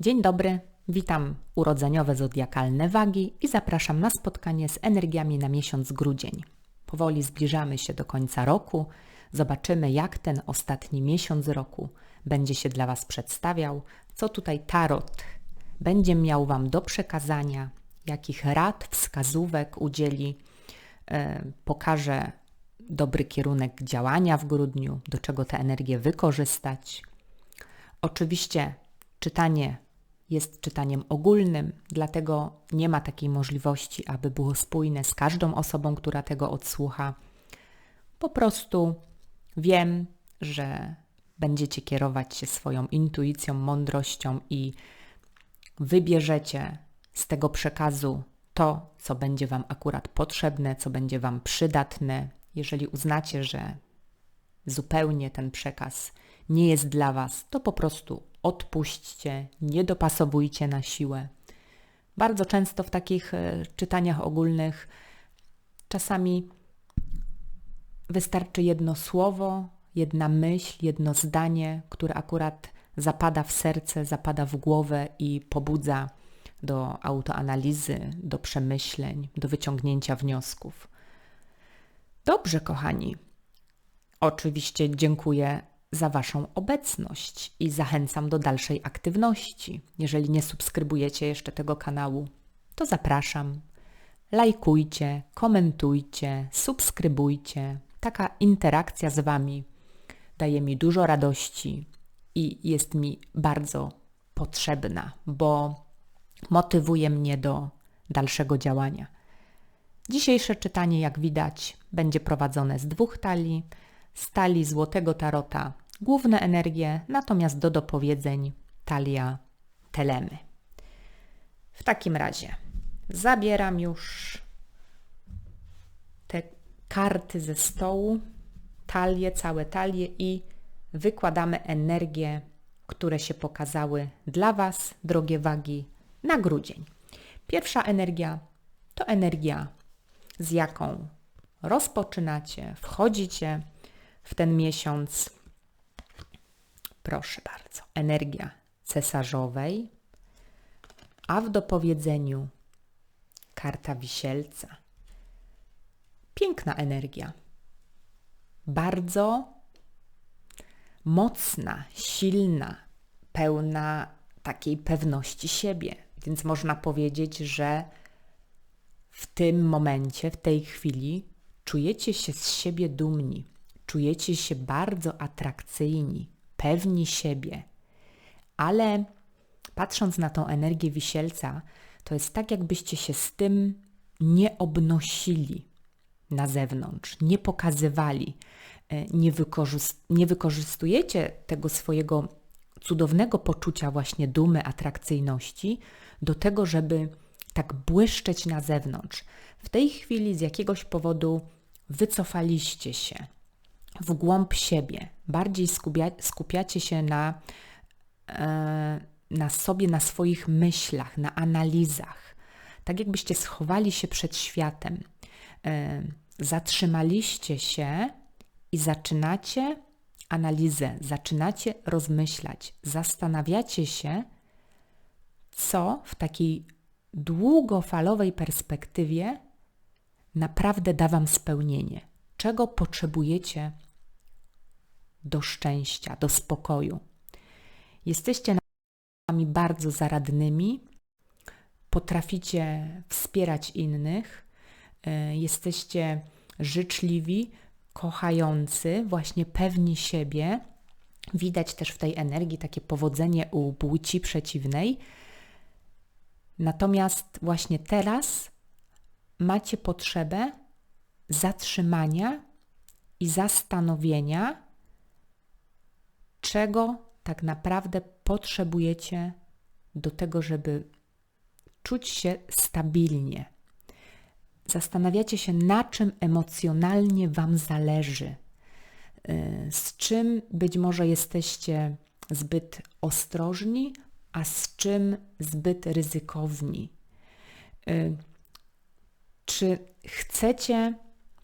Dzień dobry, witam urodzeniowe zodiakalne wagi i zapraszam na spotkanie z energiami na miesiąc grudzień. Powoli zbliżamy się do końca roku. Zobaczymy, jak ten ostatni miesiąc roku będzie się dla Was przedstawiał, co tutaj tarot będzie miał Wam do przekazania, jakich rad, wskazówek udzieli, e, pokaże dobry kierunek działania w grudniu, do czego tę energię wykorzystać. Oczywiście czytanie jest czytaniem ogólnym, dlatego nie ma takiej możliwości, aby było spójne z każdą osobą, która tego odsłucha. Po prostu wiem, że będziecie kierować się swoją intuicją, mądrością i wybierzecie z tego przekazu to, co będzie Wam akurat potrzebne, co będzie Wam przydatne. Jeżeli uznacie, że zupełnie ten przekaz nie jest dla Was, to po prostu odpuśćcie, nie dopasowujcie na siłę. Bardzo często w takich e, czytaniach ogólnych czasami wystarczy jedno słowo, jedna myśl, jedno zdanie, które akurat zapada w serce, zapada w głowę i pobudza do autoanalizy, do przemyśleń, do wyciągnięcia wniosków. Dobrze, kochani. Oczywiście dziękuję za Waszą obecność i zachęcam do dalszej aktywności. Jeżeli nie subskrybujecie jeszcze tego kanału, to zapraszam. Lajkujcie, komentujcie, subskrybujcie. Taka interakcja z Wami daje mi dużo radości i jest mi bardzo potrzebna, bo motywuje mnie do dalszego działania. Dzisiejsze czytanie, jak widać, będzie prowadzone z dwóch talii. Z talii Złotego Tarota główne energie, natomiast do dopowiedzeń talia telemy. W takim razie zabieram już te karty ze stołu, talie, całe talie i wykładamy energie, które się pokazały dla Was, drogie wagi, na grudzień. Pierwsza energia to energia, z jaką rozpoczynacie, wchodzicie w ten miesiąc. Proszę bardzo, energia cesarzowej, a w dopowiedzeniu karta wisielca. Piękna energia. Bardzo mocna, silna, pełna takiej pewności siebie. Więc można powiedzieć, że w tym momencie, w tej chwili czujecie się z siebie dumni, czujecie się bardzo atrakcyjni, pewni siebie. Ale patrząc na tą energię wisielca, to jest tak, jakbyście się z tym nie obnosili na zewnątrz, nie pokazywali, e, nie, nie wykorzystujecie tego swojego cudownego poczucia właśnie dumy, atrakcyjności do tego, żeby tak błyszczeć na zewnątrz. W tej chwili z jakiegoś powodu wycofaliście się w głąb siebie, bardziej skupia, skupiacie się na, e, na sobie, na swoich myślach, na analizach. Tak jakbyście schowali się przed światem. E, zatrzymaliście się i zaczynacie analizę, zaczynacie rozmyślać, zastanawiacie się, co w takiej długofalowej perspektywie naprawdę da Wam spełnienie, czego potrzebujecie do szczęścia, do spokoju. Jesteście nami bardzo zaradnymi, potraficie wspierać innych, e, jesteście życzliwi, kochający, właśnie pewni siebie. Widać też w tej energii takie powodzenie u płci przeciwnej. Natomiast właśnie teraz macie potrzebę zatrzymania i zastanowienia, czego tak naprawdę potrzebujecie do tego, żeby czuć się stabilnie. Zastanawiacie się, na czym emocjonalnie Wam zależy, y, z czym być może jesteście zbyt ostrożni, a z czym zbyt ryzykowni. Y, czy chcecie,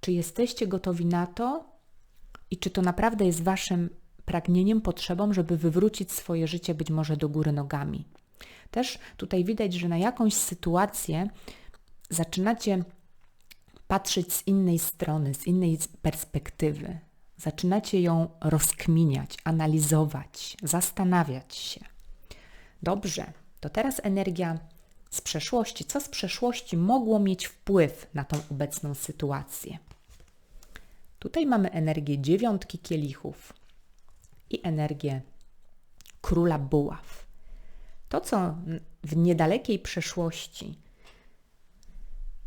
czy jesteście gotowi na to i czy to naprawdę jest Waszym pragnieniem, potrzebą, żeby wywrócić swoje życie być może do góry nogami? Też tutaj widać, że na jakąś sytuację zaczynacie patrzeć z innej strony, z innej perspektywy. Zaczynacie ją rozkminiać, analizować, zastanawiać się. Dobrze, to teraz energia z przeszłości. Co z przeszłości mogło mieć wpływ na tą obecną sytuację? Tutaj mamy energię dziewiątki kielichów i energię króla buław. To, co w niedalekiej przeszłości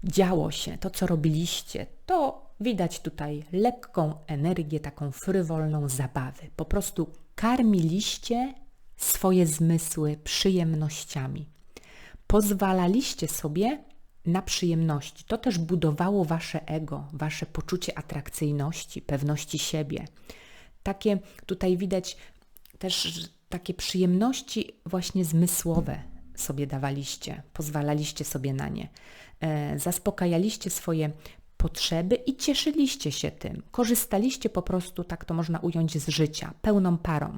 działo się, to co robiliście, to widać tutaj lekką energię, taką frywolną zabawy. Po prostu karmiliście swoje zmysły przyjemnościami. Pozwalaliście sobie na przyjemności. To też budowało wasze ego, wasze poczucie atrakcyjności, pewności siebie. Takie tutaj widać też takie przyjemności właśnie zmysłowe sobie dawaliście, pozwalaliście sobie na nie. E, zaspokajaliście swoje potrzeby i cieszyliście się tym. Korzystaliście po prostu, tak to można ująć, z życia, pełną parą.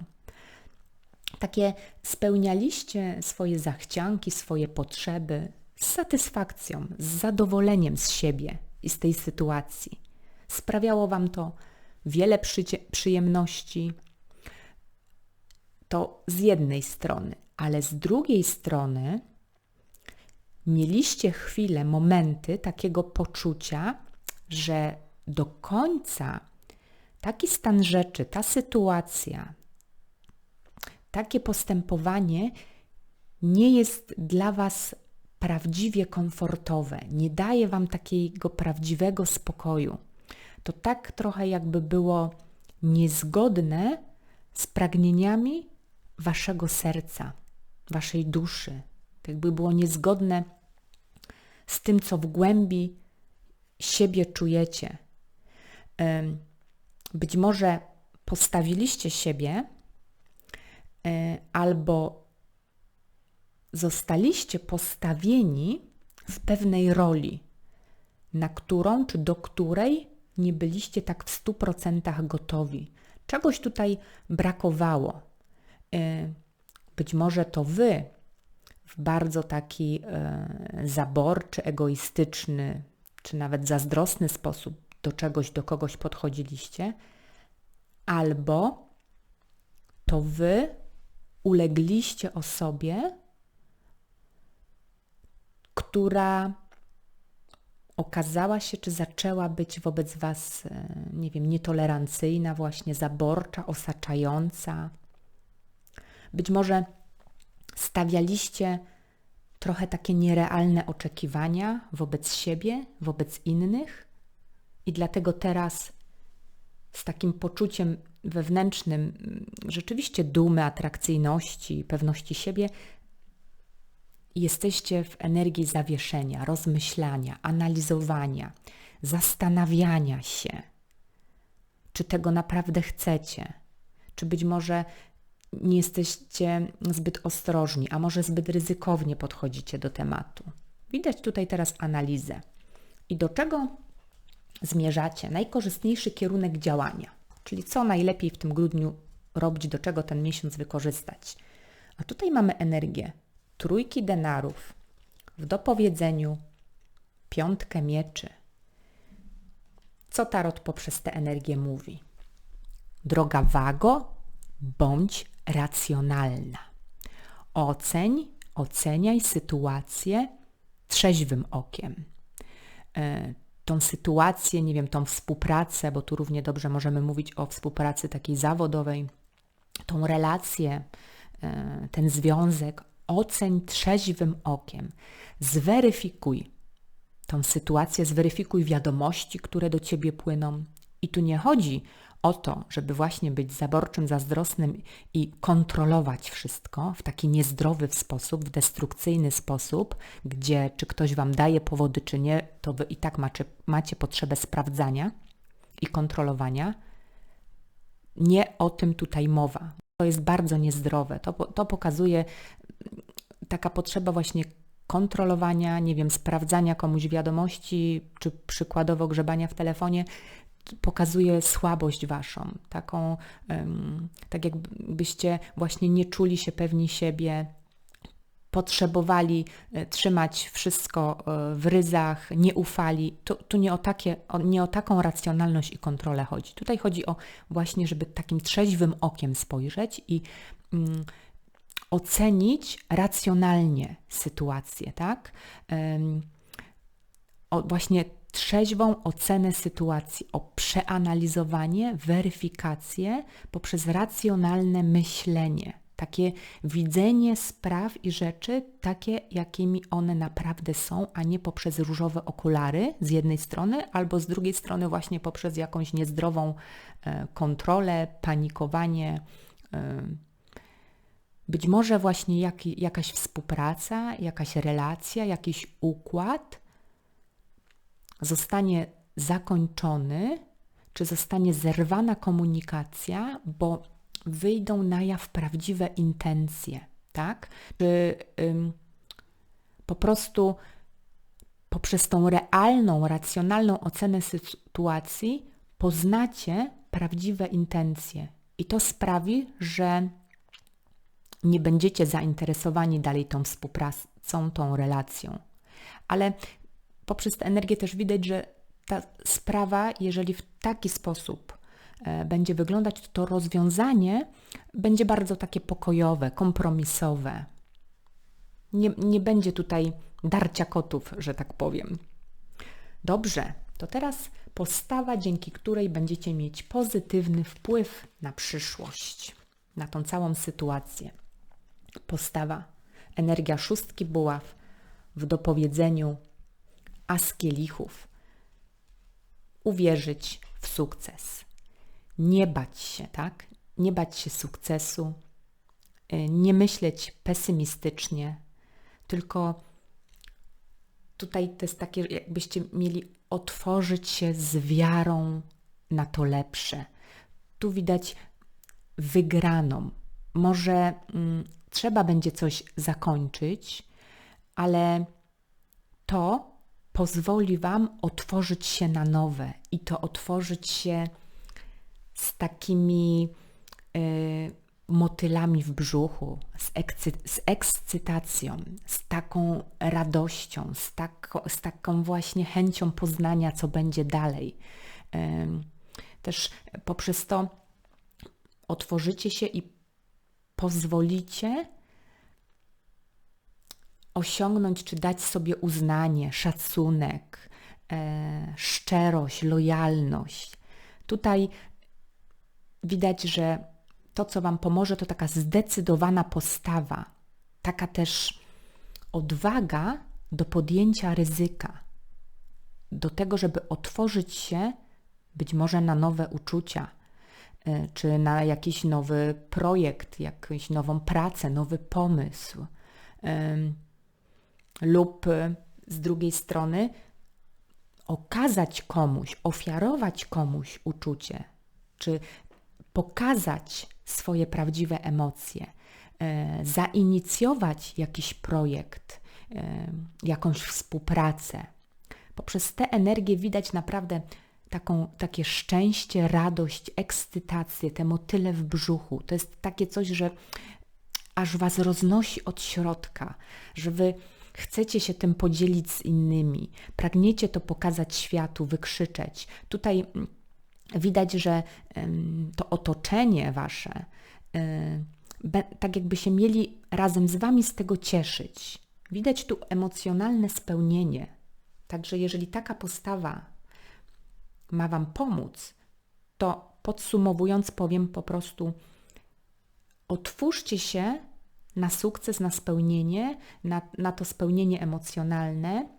Takie spełnialiście swoje zachcianki, swoje potrzeby z satysfakcją, z zadowoleniem z siebie i z tej sytuacji. Sprawiało Wam to wiele przyjemności. To z jednej strony, ale z drugiej strony mieliście chwilę, momenty takiego poczucia, że do końca taki stan rzeczy, ta sytuacja, takie postępowanie nie jest dla Was prawdziwie komfortowe, nie daje Wam takiego prawdziwego spokoju. To tak trochę jakby było niezgodne z pragnieniami Waszego serca, Waszej duszy. Tak jakby było niezgodne z tym, co w głębi siebie czujecie. Być może postawiliście siebie e, albo zostaliście postawieni w pewnej roli, na którą czy do której nie byliście tak w stu procentach gotowi. Czegoś tutaj brakowało. E, być może to wy w bardzo taki e, zaborczy, egoistyczny, czy nawet zazdrosny sposób do czegoś, do kogoś podchodziliście, albo to wy ulegliście osobie, która okazała się, czy zaczęła być wobec Was, e, nie wiem, nietolerancyjna, właśnie zaborcza, osaczająca. Być może stawialiście trochę takie nierealne oczekiwania wobec siebie, wobec innych, i dlatego teraz z takim poczuciem wewnętrznym mm, rzeczywiście dumy, atrakcyjności, pewności siebie, jesteście w energii zawieszenia, rozmyślania, analizowania, zastanawiania się, czy tego naprawdę chcecie, czy być może nie jesteście zbyt ostrożni, a może zbyt ryzykownie podchodzicie do tematu. Widać tutaj teraz analizę. I do czego zmierzacie? Najkorzystniejszy kierunek działania, czyli co najlepiej w tym grudniu robić, do czego ten miesiąc wykorzystać. A tutaj mamy energię trójki denarów, w dopowiedzeniu piątkę mieczy. Co tarot poprzez tę energię mówi? Droga wago, bądź racjonalna. Oceń, oceniaj sytuację trzeźwym okiem. E, tą sytuację, nie wiem, tą współpracę, bo tu równie dobrze możemy mówić o współpracy takiej zawodowej, tą relację, e, ten związek, oceń trzeźwym okiem. Zweryfikuj tą sytuację, zweryfikuj wiadomości, które do ciebie płyną. I tu nie chodzi o to, żeby właśnie być zaborczym, zazdrosnym i kontrolować wszystko w taki niezdrowy sposób, w destrukcyjny sposób, gdzie czy ktoś Wam daje powody, czy nie, to Wy i tak macie, macie potrzebę sprawdzania i kontrolowania. Nie o tym tutaj mowa. To jest bardzo niezdrowe. To, to pokazuje taka potrzeba właśnie kontrolowania, nie wiem, sprawdzania komuś wiadomości, czy przykładowo grzebania w telefonie, pokazuje słabość waszą, taką, um, tak jakbyście właśnie nie czuli się pewni siebie, potrzebowali e, trzymać wszystko e, w ryzach, nie ufali. Tu, tu nie, o takie, nie o taką racjonalność i kontrolę chodzi. Tutaj chodzi o właśnie, żeby takim trzeźwym okiem spojrzeć i mm, ocenić racjonalnie sytuację, tak? O, właśnie trzeźwą ocenę sytuacji, o przeanalizowanie, weryfikację poprzez racjonalne myślenie takie widzenie spraw i rzeczy takie, jakimi one naprawdę są, a nie poprzez różowe okulary z jednej strony, albo z drugiej strony właśnie poprzez jakąś niezdrową e, kontrolę, panikowanie. Być może właśnie jak, jakaś współpraca, jakaś relacja, jakiś układ zostanie zakończony, czy zostanie zerwana komunikacja, bo wyjdą na jaw prawdziwe intencje, tak? Czy ym, po prostu poprzez tą realną, racjonalną ocenę sytuacji poznacie prawdziwe intencje. I to sprawi, że nie będziecie zainteresowani dalej tą współpracą, tą relacją. Ale poprzez tę energię też widać, że ta sprawa, jeżeli w taki sposób E, będzie wyglądać, to rozwiązanie będzie bardzo takie pokojowe, kompromisowe. Nie, nie będzie tutaj darcia kotów, że tak powiem. Dobrze, to teraz postawa, dzięki której będziecie mieć pozytywny wpływ na przyszłość, na tą całą sytuację. Postawa, energia szóstki buław w dopowiedzeniu as kielichów. Uwierzyć w sukces nie bać się, tak? Nie bać się sukcesu, y, nie myśleć pesymistycznie, tylko tutaj to jest takie, jakbyście mieli otworzyć się z wiarą na to lepsze. Tu widać wygraną. Może mm, trzeba będzie coś zakończyć, ale to pozwoli Wam otworzyć się na nowe i to otworzyć się z takimi y, motylami w brzuchu, z, ekscy- z ekscytacją, z taką radością, z, z taką właśnie chęcią poznania, co będzie dalej. Y, też poprzez to otworzycie się i pozwolicie osiągnąć czy dać sobie uznanie, szacunek, e, szczerość, lojalność. Tutaj widać, że to, co Wam pomoże, to taka zdecydowana postawa, taka też odwaga do podjęcia ryzyka, do tego, żeby otworzyć się być może na nowe uczucia, czy na jakiś nowy projekt, jakąś nową pracę, nowy pomysł, lub z drugiej strony okazać komuś, ofiarować komuś uczucie, czy pokazać swoje prawdziwe emocje, e, zainicjować jakiś projekt, e, jakąś współpracę. Poprzez tę energię widać naprawdę taką, takie szczęście, radość, ekscytację, te motyle w brzuchu. To jest takie coś, że aż was roznosi od środka, że wy chcecie się tym podzielić z innymi, pragniecie to pokazać światu, wykrzyczeć. Tutaj widać, że to otoczenie wasze, tak jakby się mieli razem z wami z tego cieszyć. Widać tu emocjonalne spełnienie. Także jeżeli taka postawa ma wam pomóc, to podsumowując powiem po prostu otwórzcie się na sukces, na spełnienie, na, na to spełnienie emocjonalne.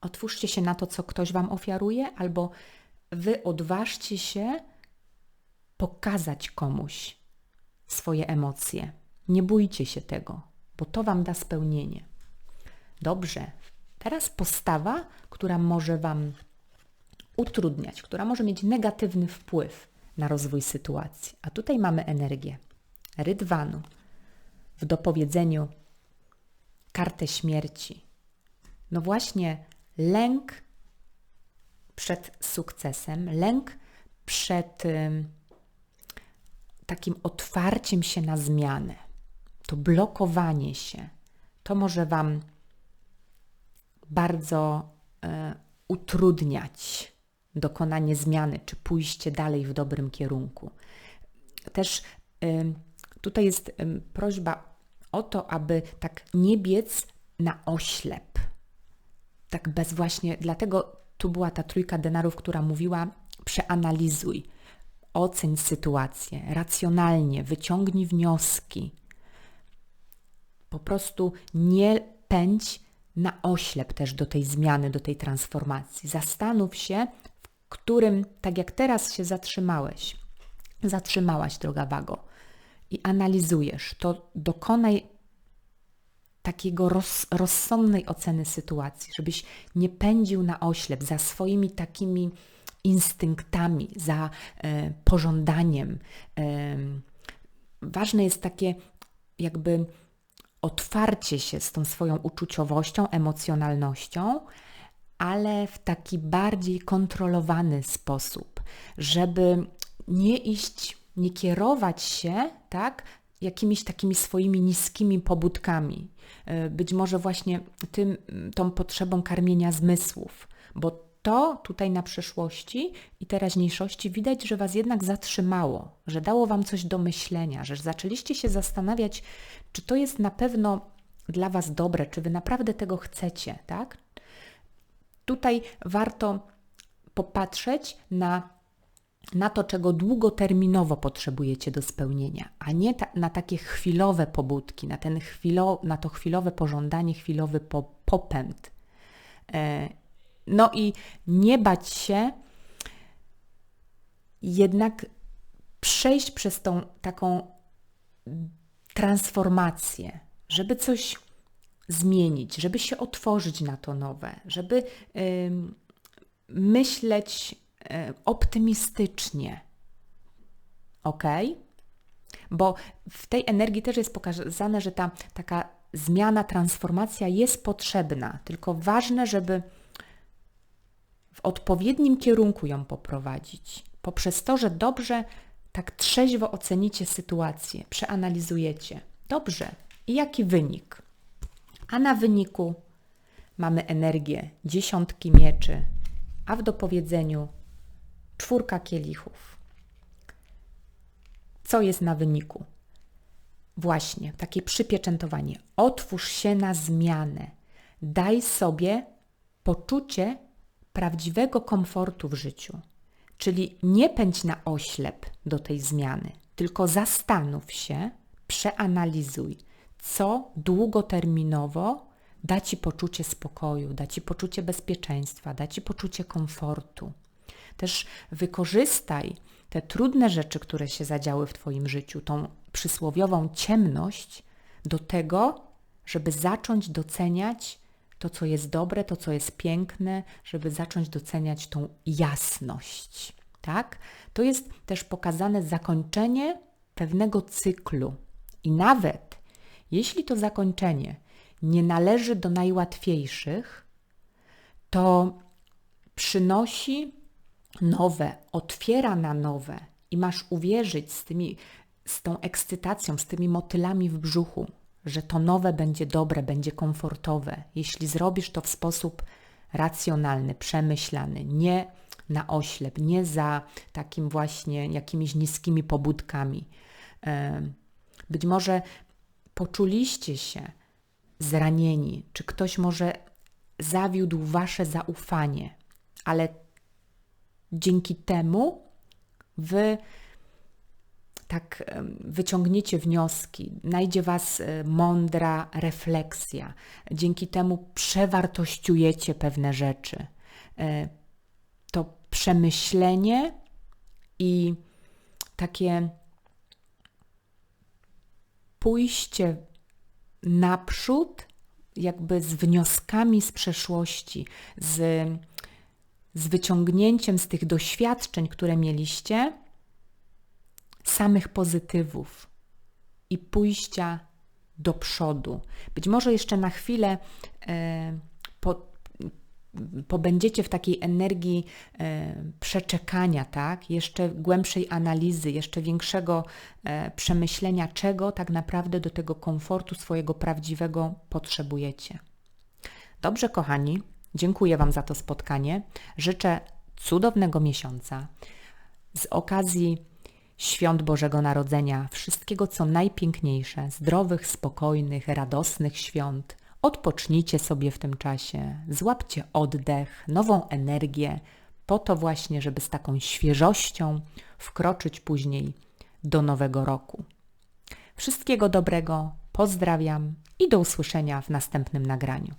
Otwórzcie się na to, co ktoś Wam ofiaruje, albo wy odważcie się pokazać komuś swoje emocje. Nie bójcie się tego, bo to Wam da spełnienie. Dobrze, teraz postawa, która może Wam utrudniać, która może mieć negatywny wpływ na rozwój sytuacji. A tutaj mamy energię rydwanu w dopowiedzeniu kartę śmierci. No właśnie, lęk przed sukcesem, lęk przed takim otwarciem się na zmianę, to blokowanie się, to może Wam bardzo e, utrudniać dokonanie zmiany, czy pójście dalej w dobrym kierunku. Też tutaj jest prośba o to, aby tak nie biec na oślep. Tak bez właśnie, dlatego tu była ta trójka denarów, która mówiła: przeanalizuj, oceń sytuację racjonalnie, wyciągnij wnioski. Po prostu nie pędź na oślep też do tej zmiany, do tej transformacji. Zastanów się, którym, tak jak teraz się zatrzymałeś, zatrzymałaś, droga Wago, i analizujesz, to dokonaj takiego roz, rozsądnej oceny sytuacji, żebyś nie pędził na oślep za swoimi takimi instynktami, za e, pożądaniem. E, ważne jest takie jakby otwarcie się z tą swoją uczuciowością, emocjonalnością, ale w taki bardziej kontrolowany sposób, żeby nie iść, nie kierować się, tak, jakimiś takimi swoimi niskimi pobudkami, e, być może właśnie tym, tą potrzebą karmienia zmysłów, bo to tutaj na przeszłości i teraźniejszości widać, że Was jednak zatrzymało, że dało Wam coś do myślenia, że zaczęliście się zastanawiać, czy to jest na pewno dla Was dobre, czy Wy naprawdę tego chcecie, tak? Tutaj warto popatrzeć na, na to, czego długoterminowo potrzebujecie do spełnienia, a nie ta, na takie chwilowe pobudki, na, ten chwilo, na to chwilowe pożądanie, chwilowy po, popęd. E, no i nie bać się jednak przejść przez tą taką transformację, żeby coś zmienić, żeby się otworzyć na to nowe, żeby myśleć y, optymistycznie. Ok? Bo w tej energii też jest pokazane, że ta taka zmiana, transformacja jest potrzebna, tylko ważne, żeby w odpowiednim kierunku ją poprowadzić, poprzez to, że dobrze, tak trzeźwo ocenicie sytuację, przeanalizujecie. Dobrze, i jaki wynik? A na wyniku mamy energię dziesiątki mieczy, a w dopowiedzeniu czwórka kielichów. Co jest na wyniku? Właśnie takie przypieczętowanie. Otwórz się na zmianę. Daj sobie poczucie prawdziwego komfortu w życiu. Czyli nie pędź na oślep do tej zmiany, tylko zastanów się, przeanalizuj, co długoterminowo da ci poczucie spokoju, da ci poczucie bezpieczeństwa, da ci poczucie komfortu. Też wykorzystaj te trudne rzeczy, które się zadziały w Twoim życiu, tą przysłowiową ciemność, do tego, żeby zacząć doceniać to, co jest dobre, to, co jest piękne, żeby zacząć doceniać tą jasność. Tak? To jest też pokazane zakończenie pewnego cyklu. I nawet jeśli to zakończenie nie należy do najłatwiejszych, to przynosi nowe, otwiera na nowe i masz uwierzyć z, tymi, z tą ekscytacją, z tymi motylami w brzuchu, że to nowe będzie dobre, będzie komfortowe, jeśli zrobisz to w sposób racjonalny, przemyślany, nie na oślep, nie za takim właśnie jakimiś niskimi pobudkami. Być może poczuliście się zranieni, czy ktoś może zawiódł wasze zaufanie, ale dzięki temu wy tak wyciągniecie wnioski, najdzie Was e, mądra refleksja. Dzięki temu przewartościujecie pewne rzeczy. E, to przemyślenie i takie pójście naprzód, jakby z wnioskami z przeszłości, z, z wyciągnięciem z tych doświadczeń, które mieliście, samych pozytywów i pójścia do przodu. Być może jeszcze na chwilę e, po, pobędziecie w takiej energii e, przeczekania, tak? Jeszcze głębszej analizy, jeszcze większego e, przemyślenia, czego tak naprawdę do tego komfortu swojego prawdziwego potrzebujecie. Dobrze, kochani, dziękuję Wam za to spotkanie. Życzę cudownego miesiąca. Z okazji świąt Bożego Narodzenia, wszystkiego co najpiękniejsze, zdrowych, spokojnych, radosnych świąt. Odpocznijcie sobie w tym czasie, złapcie oddech, nową energię, po to właśnie, żeby z taką świeżością wkroczyć później do nowego roku. Wszystkiego dobrego, pozdrawiam i do usłyszenia w następnym nagraniu.